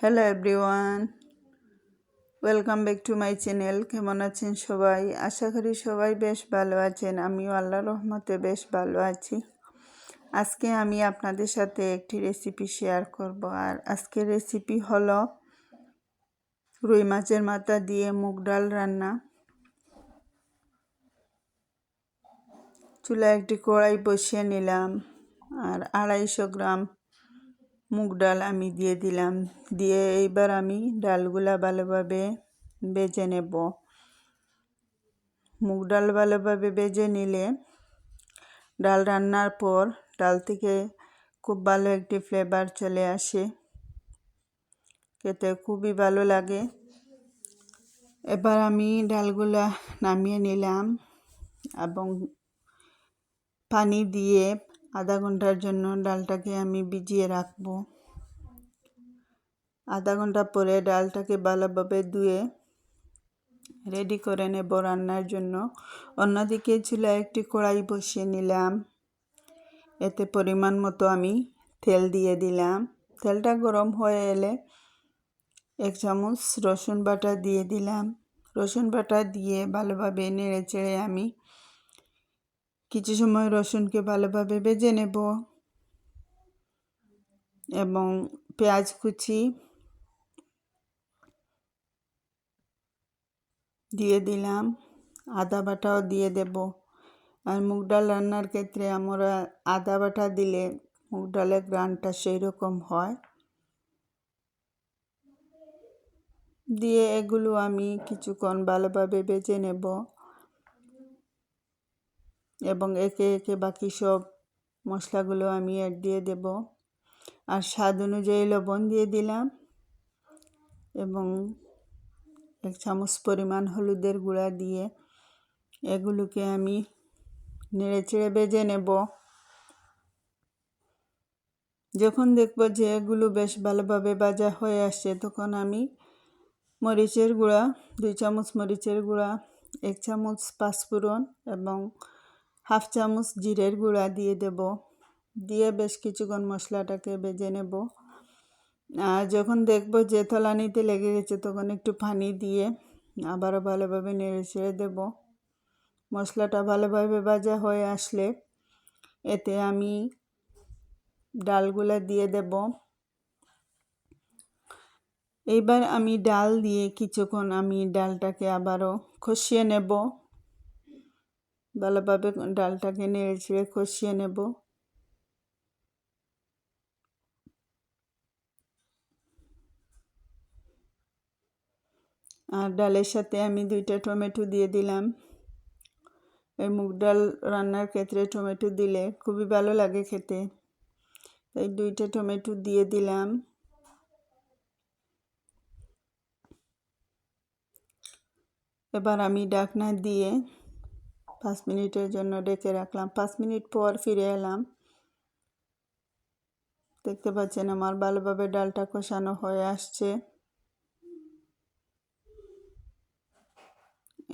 Hello everyone welcome back to my channel কেমন আছেন সবাই? আশা করি সবাই বেশ ভালো আছেন। আমিও আল্লাহ রহমতে বেশ ভালো আছি। আজকে আমি আপনাদের সাথে একটি রেসিপি শেয়ার করব। আর আজকের রেসিপি হলো রুই মাছের মাথা দিয়ে মুগ ডাল রান্না। চুলা একটি কড়াই বসিয়ে নিলাম। আর আড়াইশো গ্রাম মুগ ডাল আমি দিয়ে দিলাম। দিয়ে এইবার আমি ডালগুলা ভালোভাবে বেজে নেব। মুগ ডাল ভালোভাবে বেজে নিলে ডাল রান্নার পর ডাল থেকে খুব ভালো একটি ফ্লেভার চলে আসে। খেতে খুবই ভালো লাগে। এবার আমি ডালগুলা নামিয়ে নিলাম এবং পানি দিয়ে আধা ঘণ্টার জন্য ডালটাকে আমি ভিজিয়ে রাখব। আধা ঘণ্টা পরে ডালটাকে ভালোভাবে ধুয়ে রেডি করে নেব রান্নার জন্য। অন্যদিকে ছিল একটি কড়াই বসিয়ে নিলাম। এতে পরিমাণ মতো আমি তেল দিয়ে দিলাম। তেলটা গরম হয়ে এলে এক চামচ রসুন বাটা দিয়ে দিলাম। রসুন বাটা দিয়ে ভালোভাবে নেড়ে চেড়ে আমি কিছু সময় রসুনকে ভালোভাবে বেজে নেব এবং পেঁয়াজ কুচি দিয়ে দিলাম, আদা বাটাও দিয়ে দেব। আর মুগ ডাল রান্নার ক্ষেত্রে আমরা আদা বাটা দিলে মুগ ডালের গ্রানটা সেই রকম হয়। দিয়ে এগুলো আমি কিছুক্ষণ ভালোভাবে বেজে নেব। এবং একে একে বাকি সব মশলাগুলো আমি অ্যাড দিয়ে দেব। আর স্বাদ অনুযায়ী লবণ দিয়ে দিলাম এবং এক চামচ পরিমাণ হলুদের গুঁড়া দিয়ে এগুলোকে আমি নেড়ে চেড়ে বেজে নেব। যখন দেখব যে এগুলো বেশ ভালোভাবে ভাজা হয়ে আসছে, তখন আমি মরিচের গুঁড়া, দুই চামচ মরিচের গুঁড়া, এক চামচ পাঁচফোড়ন এবং হাফ চামচ জিরের গুঁড়া দিয়ে দেব। দিয়ে বেশ কিছুক্ষণ মশলাটাকে বেজে নেব। আর যখন দেখব যে তলানিতে লেগে গেছে, তখন একটু পানি দিয়ে আবারও ভালোভাবে নেড়ে ছেড়ে দেব। মশলাটা ভালোভাবে ভাজা হয়ে আসলে এতে আমি ডালগুলা দিয়ে দেব। এইবার আমি ডাল দিয়ে কিছুক্ষণ আমি ডালটাকে আবারও কষিয়ে নেব। ভালোভাবে ডালটাকে নেড়ে ছেড়ে কষিয়ে নেব। আর ডালের সাথে আমি দুইটা টমেটো দিয়ে দিলাম। এই মুগ ডাল রান্নার ক্ষেত্রে টমেটো দিলে খুবই ভালো লাগে খেতে। তাই দুইটা টমেটো দিয়ে দিলাম। এবার আমি ডাকনা দিয়ে পাঁচ মিনিটের জন্য ডেকে রাখলাম। পাঁচ মিনিট পর ফিরে এলাম। দেখতে পাচ্ছেন আমার ভালোভাবে ডালটা কষানো হয়ে আসছে।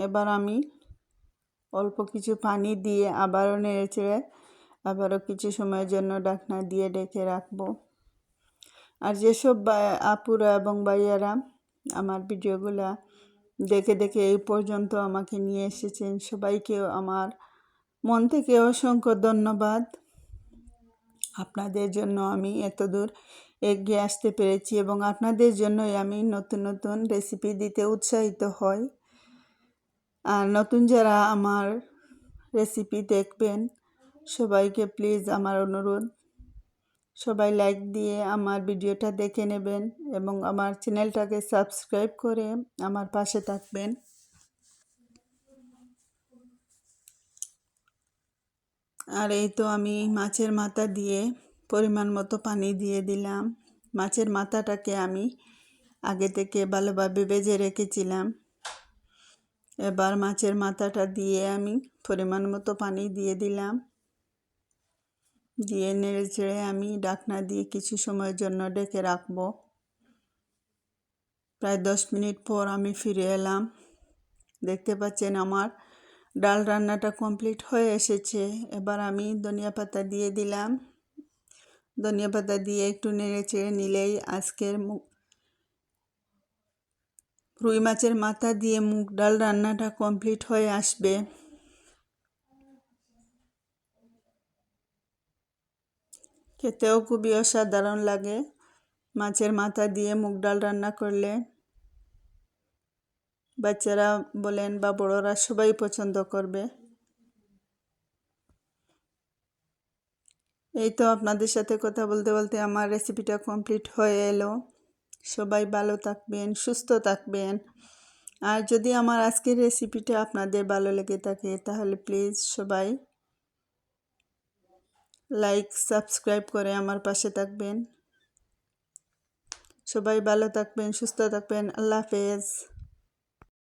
এবার আমি অল্প কিছু পানি দিয়ে আবারও নেড়ে চেড়ে আবারও কিছু সময়ের জন্য ডাকনা দিয়ে ডেকে রাখব। আর যেসব আপুরা এবং ভাইয়ারা আমার ভিডিওগুলা দেখে দেখে এই পর্যন্ত আমাকে নিয়ে এসেছেন। সবাইকেও আমার মন থেকে অসংখ্য ধন্যবাদ। আপনাদের জন্য আমি এত দূর এগিয়ে আসতে পেরেছি এবং আপনাদের জন্যই আমি নতুন নতুন রেসিপি দিতে উৎসাহিত হই। আর নতুন যারা আমার রেসিপি দেখবেন, সবাইকে প্লিজ আমার অনুরোধ। সবাই লাইক দিয়ে আমার ভিডিওটা দেখে নেবেন এবং আমার চ্যানেলটাকে সাবস্ক্রাইব করে আমার পাশে থাকবেন। আর এই তো আমি মাছের মাথা দিয়ে পরিমাণ মতো পানি দিয়ে দিলাম। মাছের মাথাটাকে আমি আগে থেকে ভালোভাবে বেজে রেখেছিলাম। এবার মাছের মাথাটা দিয়ে আমি পরিমাণ মতো পানি দিয়ে দিলাম। দিয়ে নেড়ে চেড়ে আমি ডাকনা দিয়ে কিছু সময়ের জন্য ডেকে রাখব। প্রায় দশ মিনিট পর আমি ফিরে এলাম। দেখতে পাচ্ছেন আমার ডাল রান্নাটা কমপ্লিট হয়ে এসেছে। এবার আমি ধনিয়া পাতা দিয়ে দিলাম। ধনিয়া পাতা দিয়ে একটু নেড়ে চেড়ে নিলেই আজকের রুই মাছের মাথা দিয়ে মুগ ডাল রান্নাটা কমপ্লিট হয়ে আসবে। খেতেও খুবই অসাধারণ লাগে। মাছের মাথা দিয়ে মুগ ডাল রান্না করলে বাচ্চারা বলেন বা বড়রা সবাই পছন্দ করবে। এই তো আপনাদের সাথে কথা বলতে বলতে আমার রেসিপিটা কমপ্লিট হয়ে এলো। সবাই ভালো থাকবেন, সুস্থ থাকবেন। আর যদি আমার আজকের রেসিপিটা আপনাদের ভালো লেগে থাকে, তাহলে প্লিজ সবাই লাইক সাবস্ক্রাইব করে আমার পাশে থাকবেন। সবাই ভালো থাকবেন সুস্থ থাকবেন আল্লাহ হাফেজ।